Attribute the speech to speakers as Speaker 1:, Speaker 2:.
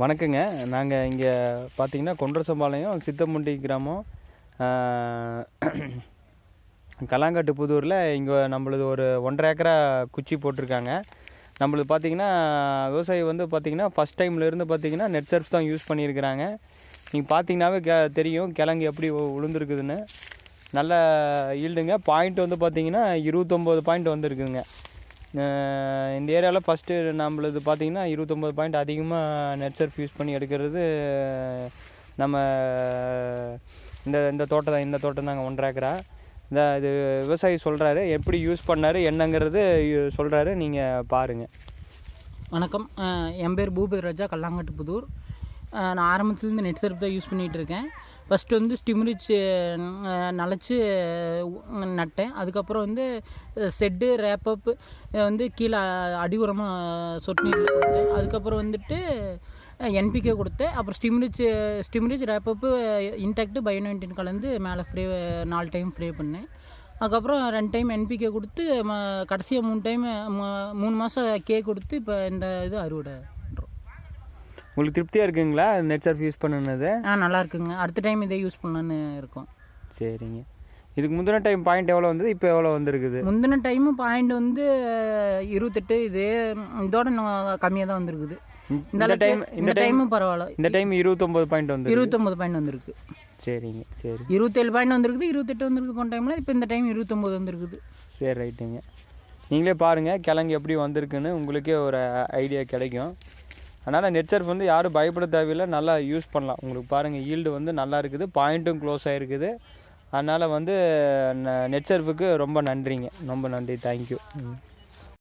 Speaker 1: வணக்கங்க. நாங்கள் இங்கே பார்த்தீங்கன்னா கொன்றசம்பாளையம் சித்தமுண்டி கிராமம் கலாங்காட்டு புதூரில் இங்கே நம்மளது ஒரு ஒன்றரை ஏக்கரா குச்சி போட்டிருக்காங்க. நம்மளது பார்த்தீங்கன்னா விவசாயி வந்து பார்த்தீங்கன்னா ஃபஸ்ட் டைம்லேருந்து பார்த்தீங்கன்னா நெட் சர்ஃப் தான் யூஸ் பண்ணியிருக்கிறாங்க. நீங்கள் பார்த்தீங்கன்னாவே கே தெரியும் கிழங்கு எப்படி உளுந்துருக்குதுன்னு. நல்ல ஈல்டுங்க. பாயிண்ட் வந்து பார்த்தீங்கன்னா இருபத்தொம்போது பாயிண்ட் வந்துருக்குதுங்க. இந்த ஏரியாவில் ஃபஸ்ட்டு நம்மளது பார்த்திங்கன்னா இருபத்தொம்போது பாயிண்ட் அதிகமாக நெட் சர்ஃப் யூஸ் பண்ணி எடுக்கிறது நம்ம இந்த இந்த தோட்டம் தான் இந்த தோட்டம் தாங்க ஒன்றரை ஏக்கரா இந்த இது விவசாயி சொல்கிறாரு எப்படி யூஸ் பண்ணார் என்னங்கிறது சொல்கிறாரு நீங்கள் பாருங்கள்
Speaker 2: வணக்கம். என் பேர் பூபதி ராஜா கல்லாங்காட்டு புதூர். நான் ஆரம்பத்துலேருந்து நெட் சர்ஃப் தான் யூஸ் பண்ணிகிட்டு இருக்கேன். ஃபஸ்ட்டு வந்து ஸ்டிம்ரிச் நனைச்சி நட்டேன். அதுக்கப்புறம் வந்து செட்டு ரேப்பப் வந்து கீழே அடி உரமாக சொட்டு கொடுத்தேன். அதுக்கப்புறம் வந்துட்டு என்பிகே கொடுத்தேன். அப்புறம் ஸ்டிம்ரிச் ஸ்டிம்ரிச் ரேப்பப்பு இன்டாக்டு பயோ நைன்டீன் கலந்து மேலே ஃப்ரே நாலு டைம் ஃப்ரே பண்ணேன். அதுக்கப்புறம் ரெண்டு டைம் என்பிகே கொடுத்து ம- கடைசியாக மூணு டைம் மூணு மாதம் கே கொடுத்து இப்போ இந்த இது அறுவடை.
Speaker 1: உங்களுக்கு திருப்தியாக இருக்குங்களா? நெட் சர்ஃப் யூஸ் பண்ணுனது?
Speaker 2: ஆ நல்லா இருக்குங்க. அடுத்த டைம் இதே யூஸ் பண்ணலான்னு இருக்கோம்.
Speaker 1: சரிங்க. இதுக்கு முந்தின டைம் பாயிண்ட் எவ்வளோ வந்தது? இப்போ எவ்வளோ வந்திருக்குது?
Speaker 2: முந்தின டைமும் பாயிண்ட் வந்து இருபத்தெட்டு. இதே இதோட கம்மியாக தான் வந்திருக்குது. இந்த
Speaker 1: டைம்
Speaker 2: இந்த டைமும் பரவாயில்ல.
Speaker 1: இந்த டைம் இருபத்தொம்போது பாயிண்ட் வந்து
Speaker 2: இருபத்தொம்பது பாயிண்ட் வந்திருக்கு.
Speaker 1: சரிங்க சரி.
Speaker 2: இருபத்தேழு பாயிண்ட் வந்திருக்குது இருபத்தெட்டு வந்திருக்கு போன டைமில் இப்போ இந்த டைம் இருபத்தொம்பது வந்திருக்குது.
Speaker 1: சரி ரைட்டுங்க. நீங்களே பாருங்கள் கிழங்கு எப்படி வந்திருக்குன்னு உங்களுக்கே ஒரு ஐடியா கிடைக்கும். அதனால் நெட்சர்ஃப் வந்து யாரும் பயப்பட தேவையில்லை. நல்லா யூஸ் பண்ணலாம். உங்களுக்கு பாருங்கள் ஈல்டு வந்து நல்லா இருக்குது. பாயிண்ட்டும் க்ளோஸ் ஆகிருக்குது அதனால் வந்து நெட்சர்ஃபுக்கு ரொம்ப நன்றிங்க. ரொம்ப நன்றி. தேங்க்யூ ம்.